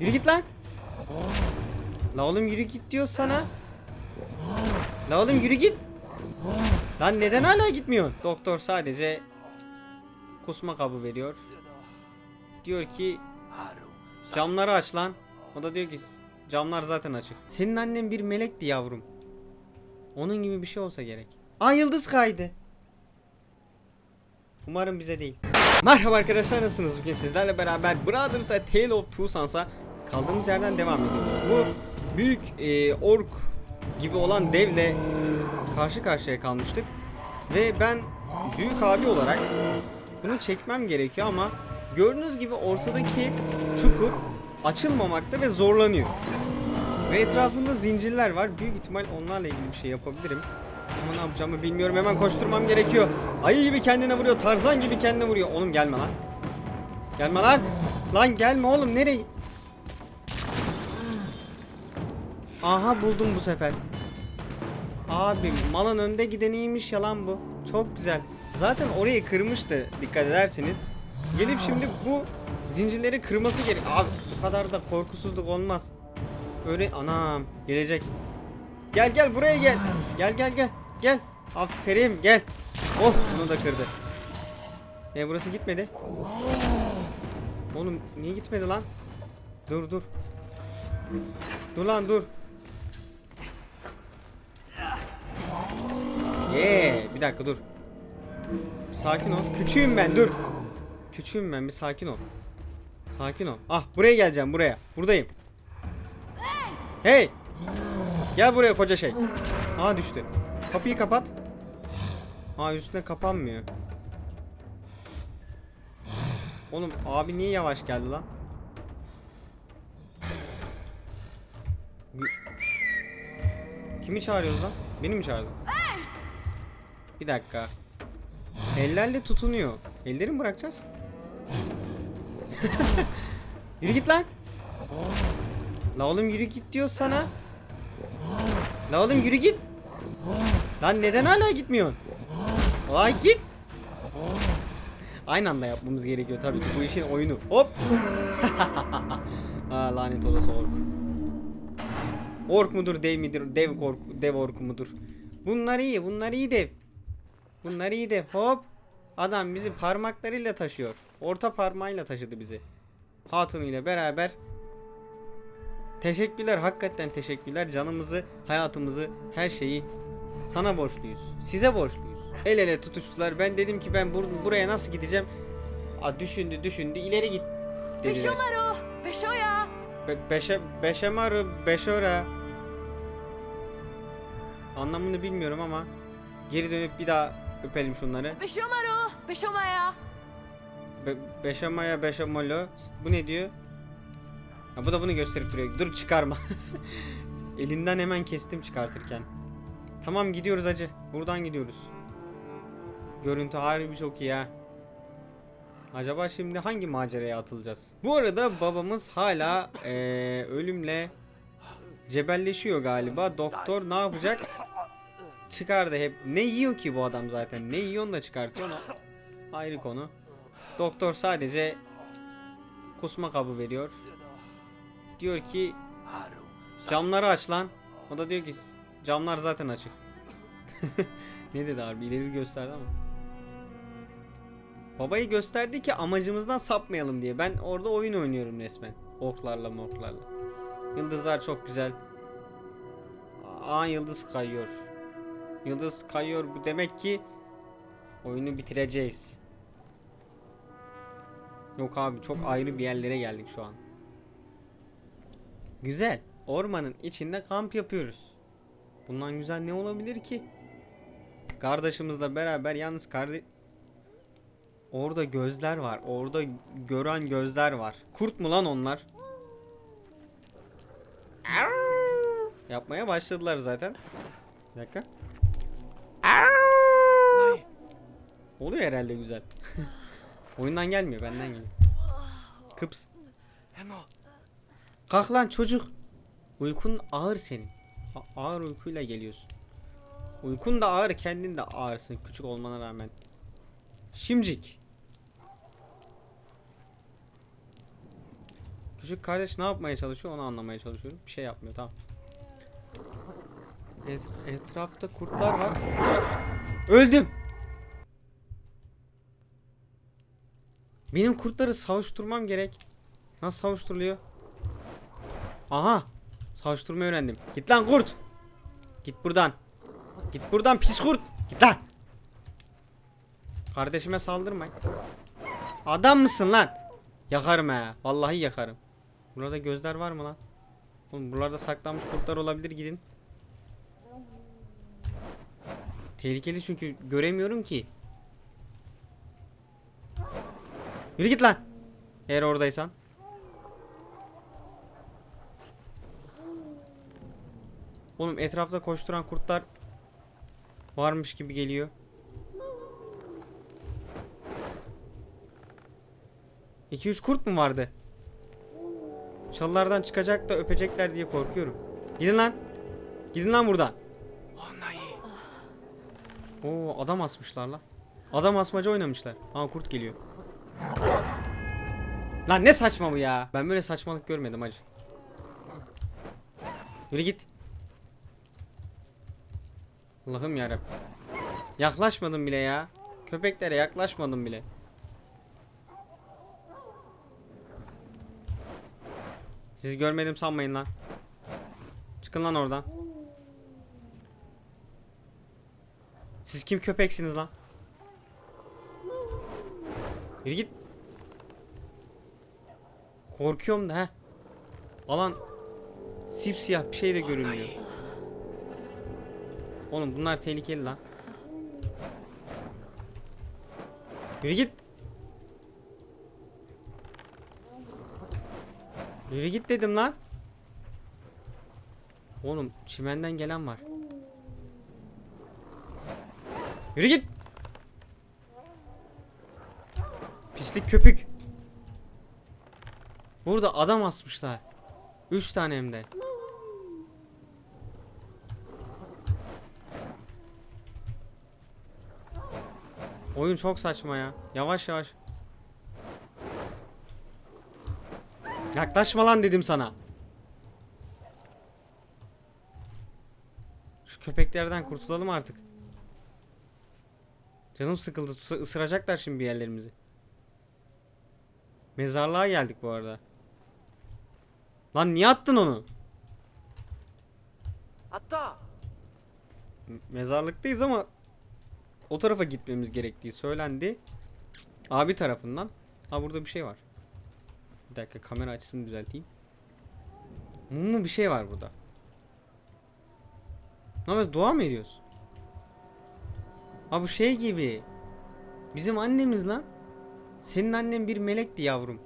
Yürü git lan. La oğlum yürü git diyor sana. La oğlum yürü git. Lan neden hala gitmiyor? Doktor sadece kusma kabı veriyor. Diyor ki camları aç lan. O da diyor ki camlar zaten açık. Senin annen bir melekti yavrum. Onun gibi bir şey olsa gerek. Aa yıldız kaydı. Umarım bize değil. Merhaba arkadaşlar nasılsınız? Bugün sizlerle beraber Brothers A Tale of Two Sons'a kaldığımız yerden devam ediyoruz. Bu büyük e, ork gibi olan devle karşı karşıya kalmıştık. Ve ben büyük abi olarak bunu çekmem gerekiyor ama gördüğünüz gibi ortadaki çukur açılmamakta ve zorlanıyor. Ve etrafında zincirler var. Büyük ihtimal onlarla ilgili bir şey yapabilirim. Ama ne yapacağımı bilmiyorum. Hemen koşturmam gerekiyor. Ayı gibi kendine vuruyor. Tarzan gibi kendine vuruyor. Oğlum gelme lan. Gelme lan. Lan gelme oğlum. Nereye? Aha buldum bu sefer. Abi malın önde gideniymiş yalan bu. Çok güzel. Zaten orayı kırmıştı dikkat ederseniz. Gelip şimdi bu zincirleri kırması gerek. Abi bu kadar da korkusuzluk olmaz. Öyle anam gelecek. Gel gel buraya gel. Gel gel gel. Gel. Aferin gel. Oh bunu da kırdı. E burası gitmedi. Oğlum niye gitmedi lan? Dur dur. Dur lan dur. Yee bir dakika dur. Sakin ol. Küçüğüm ben dur. Küçüğüm ben bir sakin ol. Sakin ol. Ah buraya geleceğim buraya. Buradayım. Hey! Gel buraya koca şey. Aa düştü. Kapıyı kapat. Aa üstüne kapanmıyor. Oğlum abi niye yavaş geldi lan? Kimi çağırıyoruz lan? Beni mi çağırdın? Bir dakika. Ellerle tutunuyor. Elleri mi bırakacağız? yürü git lan. La oğlum yürü git diyor sana. La oğlum yürü git. Lan neden hala gitmiyorsun? Ay git. Aynı anda yapmamız gerekiyor tabii ki bu işin oyunu. Hop. Aa lanet olası ork. Ork mudur dev midir? Dev kork dev ork mudur? Bunlar iyi, bunlar iyi dev. Bunlar iyi dev. Hop. Adam bizi parmaklarıyla taşıyor. Orta parmağıyla taşıdı bizi. Hatun ile beraber Teşekkürler hakikaten teşekkürler canımızı hayatımızı her şeyi sana borçluyuz size borçluyuz el ele tutuştular ben dedim ki ben bur- buraya nasıl gideceğim Aa, düşündü düşündü ileri git dediler. Beşomaro, Beşoya. Be- beşe beşemaru beşora anlamını bilmiyorum ama geri dönüp bir daha öpelim şunları Beşomaro, Beşomaya. Be beşamaya beşamolo bu ne diyor Ha, bu da bunu gösterip duruyor. Dur çıkarma. Elinden hemen kestim çıkartırken. Tamam gidiyoruz acı. Buradan gidiyoruz. Görüntü harbi çok iyi ha. Acaba şimdi hangi maceraya atılacağız? Bu arada babamız hala eee, ölümle cebelleşiyor galiba. Doktor ne yapacak? Çıkardı hep. Ne yiyor ki bu adam zaten? Ne yiyorsun da çıkartıyor onu? Ayrı konu. Doktor sadece kusma kabı veriyor. Diyor ki camları aç lan. O da diyor ki camlar zaten açık. ne dedi harbi ileri gösterdi ama. Babayı gösterdi ki amacımızdan sapmayalım diye. Ben orada oyun oynuyorum resmen. Orklarla morklarla. Yıldızlar çok güzel. Aa yıldız kayıyor. Yıldız kayıyor bu demek ki oyunu bitireceğiz. Yok abi çok ayrı bir yerlere geldik şu an. Güzel. Ormanın içinde kamp yapıyoruz. Bundan güzel ne olabilir ki? Kardeşimizle beraber yalnız kardeş... Orada gözler var. Orada gören gözler var. Kurt mu lan onlar? Yapmaya başladılar zaten. Bir dakika. Oluyor herhalde güzel. Oyundan gelmiyor, benden geliyor. Kıps. Kalk lan çocuk. Uykun ağır senin. A- ağır uykuyla geliyorsun. Uykun da ağır, kendin de ağırsın küçük olmana rağmen. Şimcik. Küçük kardeş ne yapmaya çalışıyor onu anlamaya çalışıyorum. Bir şey yapmıyor tamam. Et, etrafta kurtlar var. Öldüm. Benim kurtları savuşturmam gerek. Nasıl savuşturuluyor? Aha. Savuşturmayı öğrendim. Git lan kurt. Git buradan. Git buradan pis kurt. Git lan. Kardeşime saldırmayın. Adam mısın lan? Yakarım he. Vallahi yakarım. Burada gözler var mı lan? Oğlum buralarda saklanmış kurtlar olabilir gidin. Tehlikeli çünkü göremiyorum ki. Yürü git lan. Eğer oradaysan. Oğlum etrafta koşturan kurtlar varmış gibi geliyor. İki üç kurt mu vardı? Çalılardan çıkacak da öpecekler diye korkuyorum. Gidin lan. Gidin lan buradan. Oo adam asmışlar lan. Adam asmaca oynamışlar. Aa kurt geliyor. Lan ne saçma bu ya. Ben böyle saçmalık görmedim hacı. Yürü git. Allah'ım yarabbim. Yaklaşmadım bile ya. Köpeklere yaklaşmadım bile. Sizi görmedim sanmayın lan. Çıkın lan oradan. Siz kim köpeksiniz lan? Yürü git. Korkuyorum da he. Alan sipsiyah bir şey de görünmüyor. Oğlum bunlar tehlikeli lan. Yürü git. Yürü git dedim lan. Oğlum çimenden gelen var. Yürü git. Pislik köpük. Burada adam asmışlar. Üç tane hem de. Oyun çok saçma ya. Yavaş yavaş. Yaklaşma lan dedim sana. Şu köpeklerden kurtulalım artık. Canım sıkıldı. Isıracaklar şimdi bir yerlerimizi. Mezarlığa geldik bu arada. Lan niye attın onu? Hatta Mezarlıktayız ama o tarafa gitmemiz gerektiği söylendi. Abi tarafından. Ha burada bir şey var. Bir dakika kamera açısını düzelteyim. Mumlu bir şey var burada. Ne yapıyoruz? Dua mı ediyoruz? Ha bu şey gibi. Bizim annemiz lan. Senin annen bir melekti yavrum.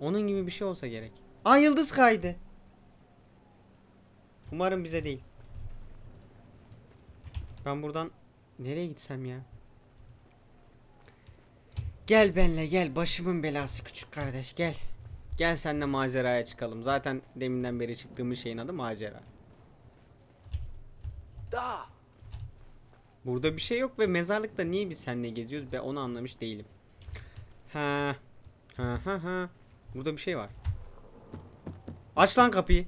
Onun gibi bir şey olsa gerek. Aa yıldız kaydı. Umarım bize değil. Ben buradan nereye gitsem ya? Gel benle gel başımın belası küçük kardeş gel. Gel senle maceraya çıkalım. Zaten deminden beri çıktığımız şeyin adı macera. da Burada bir şey yok ve mezarlıkta niye biz seninle geziyoruz ben onu anlamış değilim. Ha. Ha ha ha. Burada bir şey var. Aç lan kapıyı.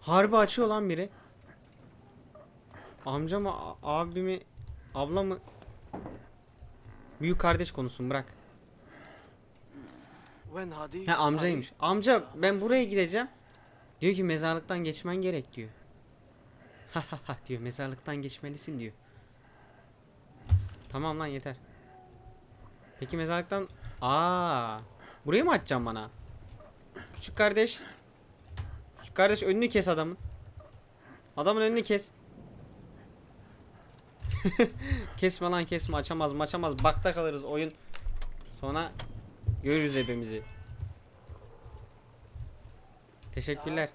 Harbi açıyor lan biri. Amca mı abi mi abla mı? Büyük kardeş konusun bırak. He amcaymış. Amca ben buraya gideceğim. Diyor ki mezarlıktan geçmen gerek diyor. Ha ha ha diyor mezarlıktan geçmelisin diyor. Tamam lan yeter. Peki mezarlıktan aa burayı mı açacaksın bana? Küçük kardeş. Küçük kardeş önünü kes adamın. Adamın önünü kes. kesme lan kesme açamaz açamaz bakta kalırız oyun. Sonra görürüz hepimizi. Teşekkürler.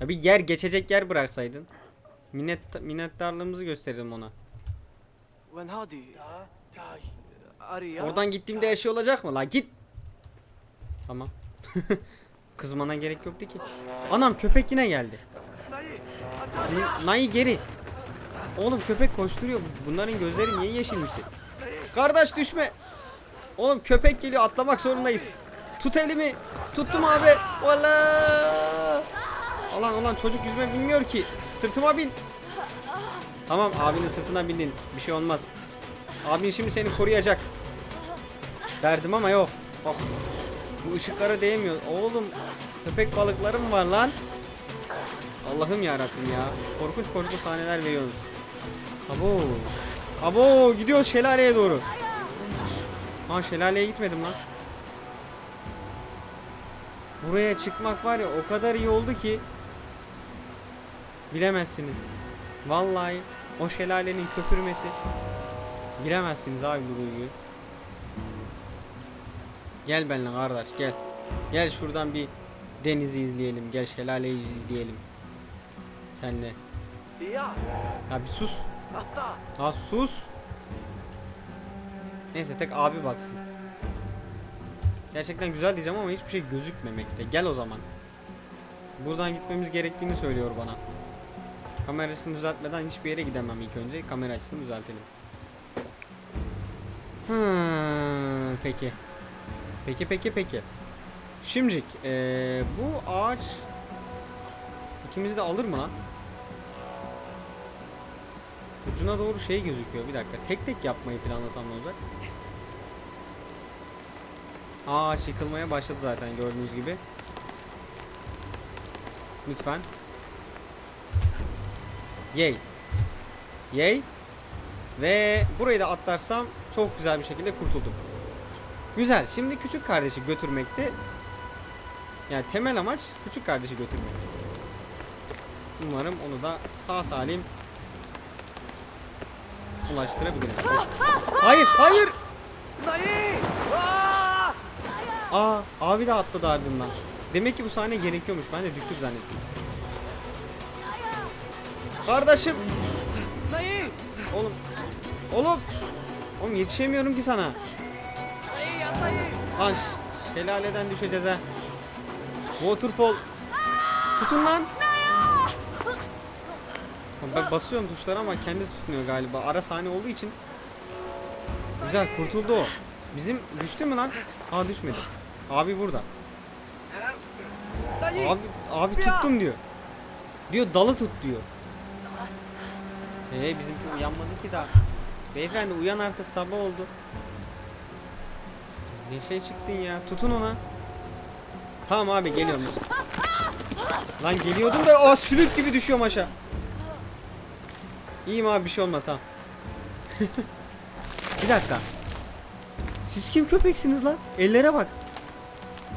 Ya bir yer geçecek yer bıraksaydın. Minnet minnettarlığımızı gösterelim ona. When hadi araya Oradan gittiğimde her şey olacak mı la git. Tamam. Kızmana gerek yoktu ki. Anam köpek yine geldi. Dayı, Atari ya. N- Nay geri. Oğlum köpek koşturuyor. Bunların gözleri niye yeşilmişsin? Kardeş düşme. Oğlum köpek geliyor atlamak zorundayız. Tut elimi. Tuttum abi. Valla. Ulan ulan çocuk yüzme bilmiyor ki. Sırtıma bin. Tamam abinin sırtına bindin. Bir şey olmaz. Abin şimdi seni koruyacak. Derdim ama yok. Oh. Bu ışıklara değmiyor. Oğlum köpek balıklarım var lan. Allah'ım ya ya. Korkunç korkunç sahneler veriyorsunuz. Abo. Abo gidiyoruz şelaleye doğru. Ha şelaleye gitmedim lan. Buraya çıkmak var ya o kadar iyi oldu ki bilemezsiniz. Vallahi o şelalenin köpürmesi bilemezsiniz abi bu duyguyu. Gel benimle kardeş gel. Gel şuradan bir denizi izleyelim. Gel şelaleyi izleyelim. Senle. Ya, Ya bir sus. hatta. Ha sus. Neyse tek abi baksın. Gerçekten güzel diyeceğim ama hiçbir şey gözükmemekte. Gel o zaman. Buradan gitmemiz gerektiğini söylüyor bana. Kamerasını düzeltmeden hiçbir yere gidemem ilk önce. Kamera açısını düzeltelim. Hmm, peki. Peki peki peki. Şimdilik eee, bu ağaç ikimizi de alır mı lan? Ucuna doğru şey gözüküyor. Bir dakika. Tek tek yapmayı planlasam ne olacak? Ağaç yıkılmaya başladı zaten gördüğünüz gibi. Lütfen. Yay. Yay. Ve burayı da atlarsam çok güzel bir şekilde kurtuldum. Güzel. Şimdi küçük kardeşi götürmekti. Yani temel amaç küçük kardeşi götürmek. Umarım onu da sağ salim ulaştırabilirim. Hayır, hayır. Dayı! Aa, abi de atladı ardından. Demek ki bu sahne gerekiyormuş. Ben de düştük zannettim. Kardeşim. Dayı! Oğlum. Oğlum. Oğlum yetişemiyorum ki sana. Dayı ya dayı! Lan şelaleden düşeceğiz ha. Waterfall. Tutun lan. Ben basıyorum tuşlara ama kendi tutunuyor galiba. Ara sahne olduğu için. Güzel kurtuldu o. Bizim düştü mü lan? Aa düşmedi. Abi burada. Abi abi tuttum diyor. Diyor dalı tut diyor. Ee bizimki uyanmadı ki daha. Beyefendi uyan artık sabah oldu. Ne şey çıktın ya? Tutun ona. Tamam abi geliyorum. Lan geliyordum da aa sülük gibi düşüyorum aşağı. İyiyim abi bir şey olmadı tamam. bir dakika. Siz kim köpeksiniz lan? Ellere bak.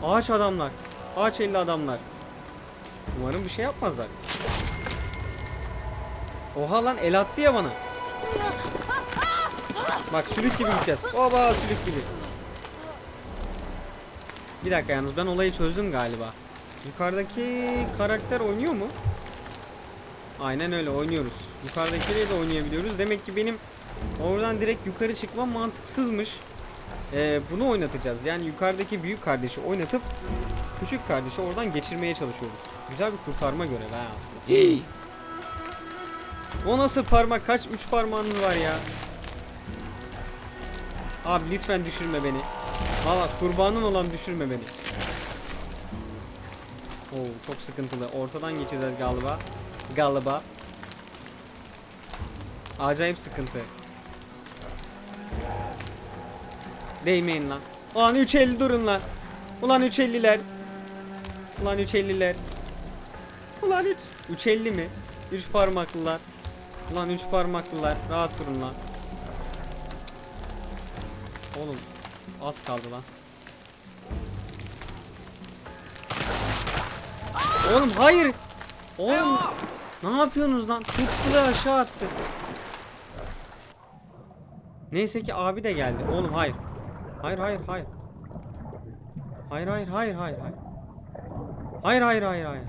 Ağaç adamlar. Ağaç elli adamlar. Umarım bir şey yapmazlar. Oha lan el attı ya bana. Bak sülük gibi gideceğiz. Oba sülük gibi. Bir dakika yalnız ben olayı çözdüm galiba. Yukarıdaki karakter oynuyor mu? Aynen öyle oynuyoruz. Yukarıdakileri de oynayabiliyoruz. Demek ki benim oradan direkt yukarı çıkmam mantıksızmış. Ee, bunu oynatacağız. Yani yukarıdaki büyük kardeşi oynatıp küçük kardeşi oradan geçirmeye çalışıyoruz. Güzel bir kurtarma görevi ha aslında. O nasıl parmak? Kaç? Üç parmağınız var ya. Abi lütfen düşürme beni. Valla kurbanın olan düşürme beni. Oo çok sıkıntılı. Ortadan geçeceğiz galiba. Galiba. Acayip sıkıntı. Değmeyin lan. Ulan 350 durun lan. Ulan 350'ler. Ulan 350'ler. Ulan 3 350 mi? 3 parmaklılar. Ulan 3 parmaklılar. Rahat durun lan. Oğlum az kaldı lan. Oğlum hayır. Oğlum ne yapıyorsunuz lan? Tuttu ve aşağı attı. Neyse ki abi de geldi. Oğlum hayır. Hayır hayır hayır. Hayır hayır hayır hayır hayır. Hayır hayır hayır hayır.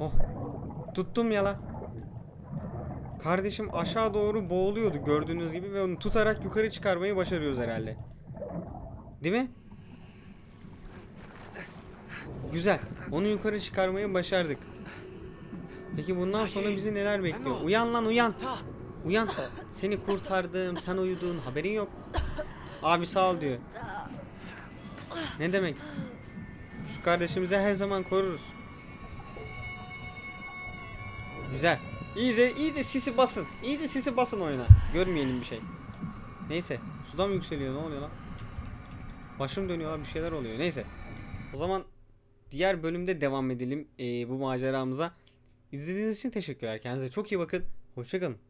Oh. Tuttum ya la. Kardeşim aşağı doğru boğuluyordu gördüğünüz gibi ve onu tutarak yukarı çıkarmayı başarıyoruz herhalde. Değil mi? Güzel. Onu yukarı çıkarmayı başardık. Peki bundan sonra bizi neler bekliyor? Uyan lan uyan. Uyan. Seni kurtardım. Sen uyudun. Haberin yok. Abi sağ ol diyor. Ne demek? Şu kardeşimizi her zaman koruruz. Güzel. İyice iyice sisi basın. İyice sisi basın oyuna. Görmeyelim bir şey. Neyse. Sudan yükseliyor? Ne oluyor lan? Başım dönüyor lan bir şeyler oluyor. Neyse. O zaman diğer bölümde devam edelim eee, bu maceramıza. İzlediğiniz için teşekkürler. Kendinize çok iyi bakın. Hoşçakalın.